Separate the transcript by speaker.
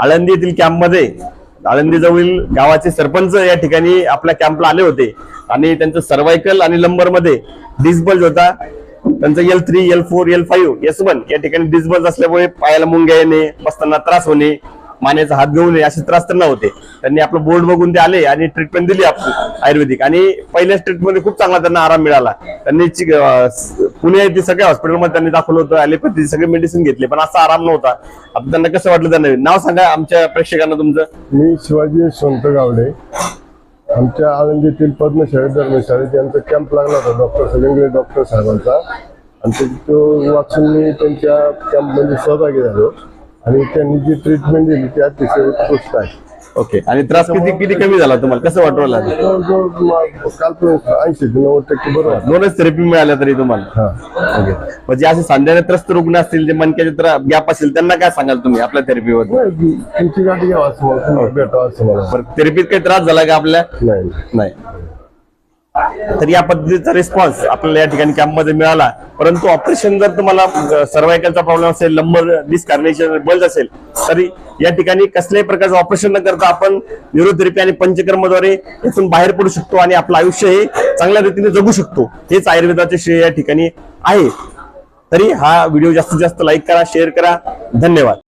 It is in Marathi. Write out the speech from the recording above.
Speaker 1: आळंदी येथील कॅम्पमध्ये आळंदी जवळील गावाचे सरपंच या ठिकाणी आपल्या कॅम्पला आले होते. आणि त्यांचं सर्वायकल आणि लंबरमध्ये डिस्बल्ज होता त्यांचं L three L four L five S one या ठिकाणी डिस्बल्ज असल्यामुळे पायाला मुंग्या येणे बसताना त्रास होणे मान्याचा हात घेऊ नये असे त्रास त्यांना होते त्यांनी आपलं बोर्ड बघून ते आले आणि ट्रीटमेंट दिली आपण आयुर्वेदिक. आणि पहिल्याच ट्रीटमेंट खूप चांगला त्यांना आराम मिळाला. त्यांनी पुणे येथील सगळ्या हॉस्पिटलमध्ये त्यांनी दाखवलं होतं ॲलोपॅथी सगळे मेडिसिन घेतले पण असा आराम नव्हता. आता त्यांना कसं वाटलं त्यांना? नाव सांगा आमच्या प्रेक्षकांना तुमचं.
Speaker 2: मी शिवाजी यशवंत गावडे. आमच्या आळंदीतील पद्मशाळेत धर्मशाळेत यांचा कॅम्प लागला होता डॉक्टर सलिंगरे डॉक्टर साहेबांचा. आणि तो वाचून मी त्यांच्या कॅम्पमध्ये सहभागी झालो. आणि त्यांनी जी ट्रीटमेंट दिली ती अतिशय उत्कृष्ट आहे.
Speaker 1: ओके आणि त्रास किती किती कमी झाला तुम्हाला? कसं वाटू लागलं
Speaker 2: जवळजवळ म- कालपर्यंत ऐंशी ते नव्वद टक्के बरोबर.
Speaker 1: दोनच थेरपी मिळाल्या तरी तुम्हाला?
Speaker 2: हा.
Speaker 1: ओके म्हणजे असे सांध्याने त्रस्त रुग्ण असतील जे मनक्याचे गॅप असेल त्यांना काय सांगाल तुम्ही आपल्या थेरपीवर
Speaker 2: तुमची गाठी घ्यावा असं मला तुम्हाला भेटावं असं मला.
Speaker 1: थेरपीत काही त्रास झाला का आपल्या?
Speaker 2: नाही.
Speaker 1: नाही. तर या पद्धतीचा रिस्पॉन्स आपल्याला या ठिकाणी कॅम्पमध्ये मिळाला. परंतु ऑपरेशन जर तुम्हाला सर्वायकलचा प्रॉब्लेम असेल लंबर डिस्कार्नेशन बल्ज असेल तरी या ठिकाणी कसल्याही प्रकारचं ऑपरेशन न करता आपण न्यूरोथेरपी आणि पंचकर्मद्वारे इथून बाहेर पडू शकतो आणि आपलं आयुष्य हे चांगल्या रीतीने जगू शकतो. हेच आयुर्वेदाचे श्रेय या ठिकाणी आहे. तरी हा व्हिडिओ जास्तीत जास्त लाईक करा शेअर करा. धन्यवाद.